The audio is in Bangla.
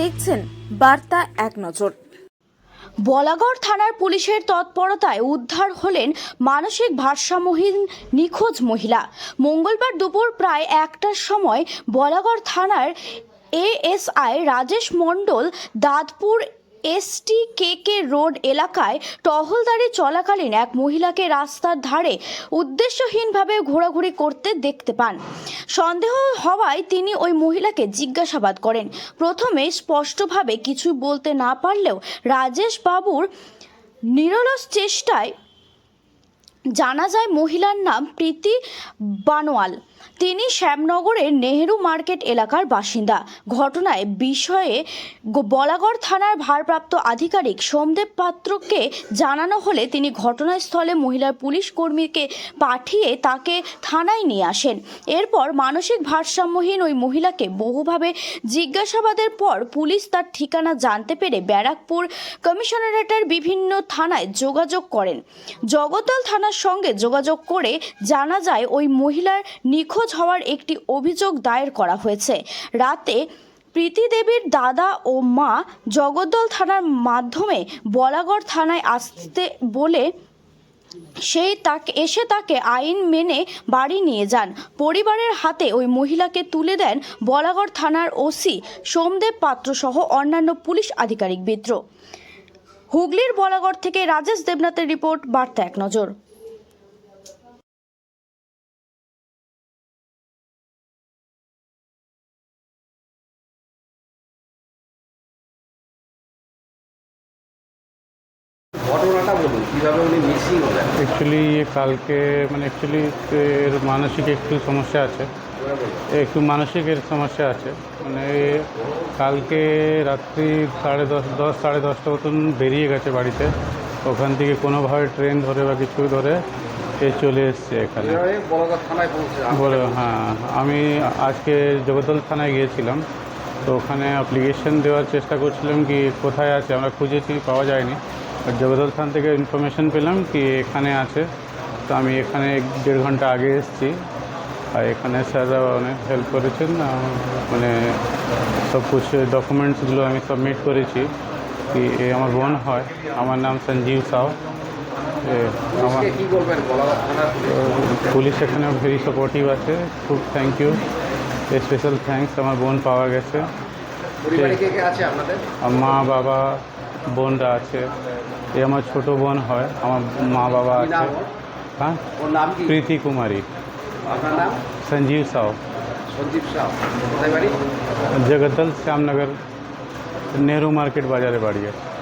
দেখছেন বার্তা এক নজর। বলাগড় থানার পুলিশের তৎপরতায় উদ্ধার হলেন মানসিক ভারসাম্যহীন নিখোঁজ মহিলা। মঙ্গলবার দুপুর প্রায় একটার সময় বলাগড় থানার ASI Rajesh Mondal Dantpur ST K K road এলাকায় টহলদারি চলাকালীন এক মহিলাকে রাস্তার ধারে উদ্দেশ্যহীনভাবে ঘোরাঘুরি করতে দেখতে পান। সন্দেহ হওয়ায় তিনি ওই মহিলাকে জিজ্ঞাসাবাদ করেন। প্রথমে স্পষ্টভাবে কিছু বলতে না পারলেও রাজেশ বাবুর নিরলস চেষ্টায় জানা যায় মহিলার নাম প্রীতি বানোয়াল। তিনি শ্যামনগরের নেহেরু মার্কেট এলাকার বাসিন্দা। ঘটনায় বিষয়ে বলাগড় থানার ভারপ্রাপ্ত আধিকারিক সোমদেব পাত্রকে জানানো হলে তিনি ঘটনাস্থলে মহিলার পুলিশ কর্মীকে পাঠিয়ে তাকে থানায় নিয়ে আসেন। এরপর মানসিক ভারসাম্যহীন ওই মহিলাকে বহুভাবে জিজ্ঞাসাবাদের পর পুলিশ তার ঠিকানা জানতে পেরে ব্যারাকপুর কমিশনারেটের বিভিন্ন থানায় যোগাযোগ করেন। জগদ্দল থানার সঙ্গে যোগাযোগ করে জানা যায় ওই মহিলার নিখোঁজ হওয়ার একটি অভিযোগ দায়ের করা হয়েছে। রাতে প্রীতি দেবীর দাদা ও মা জগদ্দল থানার মাধ্যমে বলাগড় থানায় আসতে বলে সেই তাকে, এসে তাকে আইন মেনে বাড়ি নিয়ে যান। পরিবারের হাতে ওই মহিলাকে তুলে দেন বলাগড় থানার ওসি সোমদেব পাত্র সহ অন্যান্য পুলিশ আধিকারিক বিদ্র হুগলির বলাগড় থেকে রাজেশ দেবনাথের রিপোর্ট, বার্তা এক নজর। ঘটনাটা বলুন কীভাবে উনি মিসিং হলেন? অ্যাকচুয়ালি কালকে মানে অ্যাকচুয়ালি এর মানসিক একটু সমস্যা আছে। একটু মানসিক এর সমস্যা আছে। মানে কালকে রাত্রি সাড়ে দশ দশ সাড়ে দশটা মতন বেরিয়ে গেছে বাড়িতে। ওখান থেকে কোনোভাবে ট্রেন ধরে বা কিছু ধরে এ চলে এসছে এখানে। বলে হ্যাঁ আমি আজকে জগদল থানায় গিয়েছিলাম। তো ওখানে অ্যাপ্লিকেশন দেওয়ার চেষ্টা করছিলাম কি কোথায় আছে আমরা খুঁজেছি পাওয়া যায়নি। আর জগদল থান থেকে ইনফরমেশন পেলাম কি এখানে আছে। তো আমি এখানে এক দেড় ঘণ্টা আগে এসেছি। আর এখানে স্যাররা অনেক হেল্প করেছেন। মানে সব কিছু ডকুমেন্টসগুলো আমি সাবমিট করেছি। কি এ আমার বোন হয় আমার নাম সঞ্জীব সাউ। আমার পুলিশ এখানে ভেরি সাপোর্টিভ আছে। খুব থ্যাংক ইউ স্পেশাল থ্যাঙ্কস আমার বোন পাওয়া গেছে। মা বাবা বোনরা আছে। এ আমার ছোট বোন হয় আমার মা বাবা কি আছে। নাম ওর? হ্যাঁ? ওর নাম কি? প্রীতি কুমারী। আপনার নাম? সঞ্জীব সাউ। সঞ্জীব সাহ কোথায় বাড়ি? জগদ্দল শ্যামনগর নেহরু মার্কেট বাজারে বাড়ি আছে।